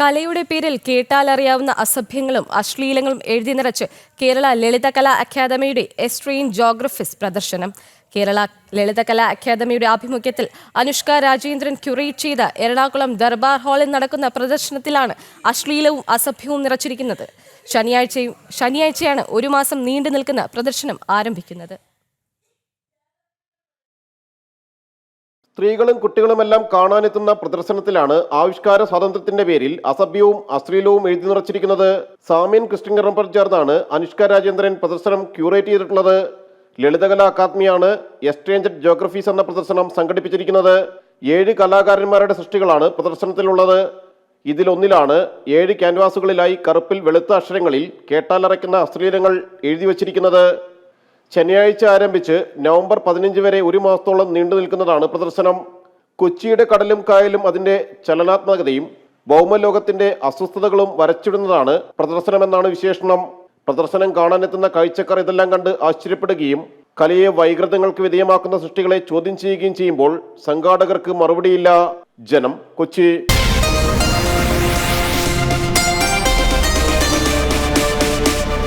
കലയുടെ പേരിൽ കേട്ടാലറിയാവുന്ന അസഭ്യങ്ങളും അശ്ലീലങ്ങളും എഴുതി നിറച്ച് കേരള ലളിതകലാ അക്കാദമിയുടെ എസ്ട്രീൻ ജോഗ്രഫിസ് പ്രദർശനം. കേരള ലളിതകലാ അക്കാദമിയുടെ ആഭിമുഖ്യത്തിൽ അനുഷ്ക രാജേന്ദ്രൻ ക്യൂറേറ്റ് ചെയ്ത എറണാകുളം ദർബാർ ഹാളിൽ നടക്കുന്ന പ്രദർശനത്തിലാണ് അശ്ലീലവും അസഭ്യവും നിറച്ചിരിക്കുന്നത്. ശനിയാഴ്ചയും ശനിയാഴ്ചയാണ് ഒരു മാസം നീണ്ടു നിൽക്കുന്ന പ്രദർശനം ആരംഭിക്കുന്നത്. സ്ത്രീകളും കുട്ടികളുമെല്ലാം കാണാനെത്തുന്ന പ്രദർശനത്തിലാണ് ആവിഷ്കാര സ്വാതന്ത്ര്യത്തിന്റെ പേരിൽ അസഭ്യവും അശ്ലീലവും എഴുതി നിറച്ചിരിക്കുന്നത്. സാമ്യൻ ക്രിസ്റ്റിംഗറമ്പർ ചേർന്നാണ് അനുഷ്ക രാജേന്ദ്രൻ പ്രദർശനം ക്യൂറേറ്റ് ചെയ്തിട്ടുള്ളത്. ലളിതകലാ അക്കാദമിയാണ് എസ്ട്രേഞ്ചഡ് ജോഗ്രഫീസ് എന്ന പ്രദർശനം സംഘടിപ്പിച്ചിരിക്കുന്നത്. ഏഴ് കലാകാരന്മാരുടെ സൃഷ്ടികളാണ് പ്രദർശനത്തിലുള്ളത്. ഇതിലൊന്നിലാണ് ഏഴ് ക്യാൻവാസുകളിലായി കറുപ്പിൽ വെളുത്ത അക്ഷരങ്ങളിൽ കേട്ടാലറയ്ക്കുന്ന അശ്ലീലങ്ങൾ എഴുതി വച്ചിരിക്കുന്നത്. ശനിയാഴ്ച ആരംഭിച്ച് നവംബർ പതിനഞ്ച് വരെ ഒരു മാസത്തോളം നീണ്ടു നിൽക്കുന്നതാണ് പ്രദർശനം. കൊച്ചിയുടെ കടലും കായലും അതിന്റെ ചലനാത്മകതയും ഭൗമലോകത്തിന്റെ അസ്വസ്ഥതകളും വരച്ചിടുന്നതാണ് പ്രദർശനമെന്നാണ് വിശേഷണം. പ്രദർശനം കാണാനെത്തുന്ന കാഴ്ചക്കാർ ഇതെല്ലാം കണ്ട് ആശ്ചര്യപ്പെടുകയും കലയെ വൈകൃതങ്ങൾക്ക് വിധേയമാക്കുന്ന സൃഷ്ടികളെ ചോദ്യം ചെയ്യുകയും ചെയ്യുമ്പോൾ സംഘാടകർക്ക് മറുപടിയില്ല. ജനം കൊച്ചി.